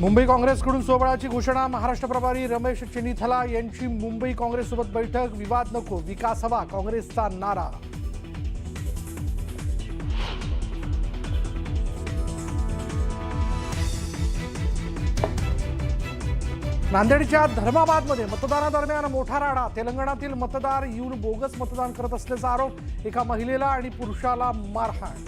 मुंबई काँग्रेसकडून सोबळाची घोषणा महाराष्ट्र प्रभारी रमेश चिनीथला यांची मुंबई काँग्रेससोबत बैठक विवाद नको विकास हवा काँग्रेसचा नारा. नांदेडच्या धर्माबादमध्ये मतदानादरम्यान मोठा राडा. तेलंगणातील मतदार येऊन बोगस मतदान करत असल्याचा आरोप एका महिलेला आणि पुरुषाला मारहाण.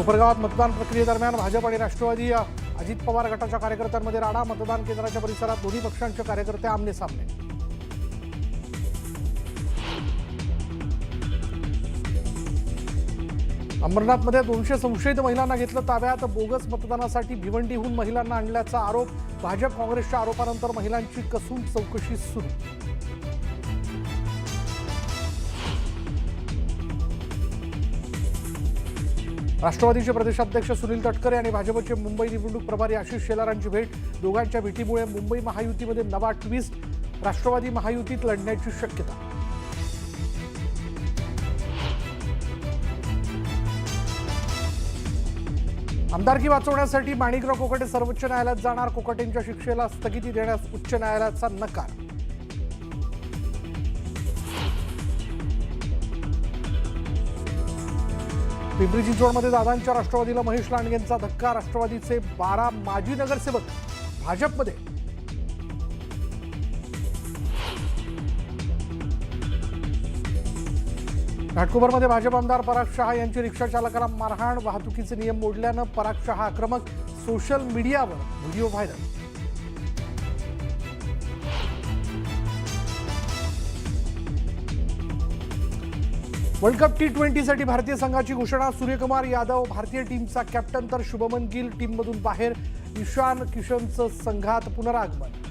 कोपरगावात मतदान प्रक्रियेदरम्यान भाजप आणि राष्ट्रवादी अजित पवार गटाच्या कार्यकर्त्यांमध्ये राडा मतदान केंद्राच्या परिसरात दोन्ही पक्षांचे कार्यकर्ते आमने सामने. अंबरनाथमध्ये दोनशे संशयित महिलांना घेतलं ताब्यात. बोगस मतदानासाठी भिवंडीहून महिलांना आणल्याचा आरोप. भाजप काँग्रेसच्या आरोपानंतर महिलांची कसून चौकशी सुरू. राष्ट्रवादीचे प्रदेशाध्यक्ष सुनील तटकरे आणि भाजपचे मुंबई निवडणूक प्रभारी आशिष शेलारांची भेट. दोघांच्या भेटीमुळे मुंबई महायुतीमध्ये नवा ट्विस्ट राष्ट्रवादी महायुतीत लढण्याची शक्यता. आमदारकी वाचवण्यासाठी माणिकराव कोकटे सर्वोच्च न्यायालयात जाणार. कोकटेंच्या शिक्षेला स्थगिती देण्यास उच्च न्यायालयाचा नकार. पिंपरी चिंचवडमध्ये दादांच्या राष्ट्रवादीला महेश लांडगेंचा धक्का. राष्ट्रवादीचे बारा माजी नगरसेवक भाजपमध्ये. घाटकोपरमध्ये भाजप आमदार पराग शहा यांची रिक्षा चालकाला मारहाण. वाहतुकीचे नियम मोडल्यानं पराग शहा आक्रमक. सोशल मीडियावर video viral. World cup T ट्वेंटीसाठी भारतीय संघाची घोषणा. सूर्यकुमार यादव भारतीय टीमचा कॅप्टन तर शुभमन गिल टीममधून बाहेर. ईशान किशनचं संघात पुनरागमन.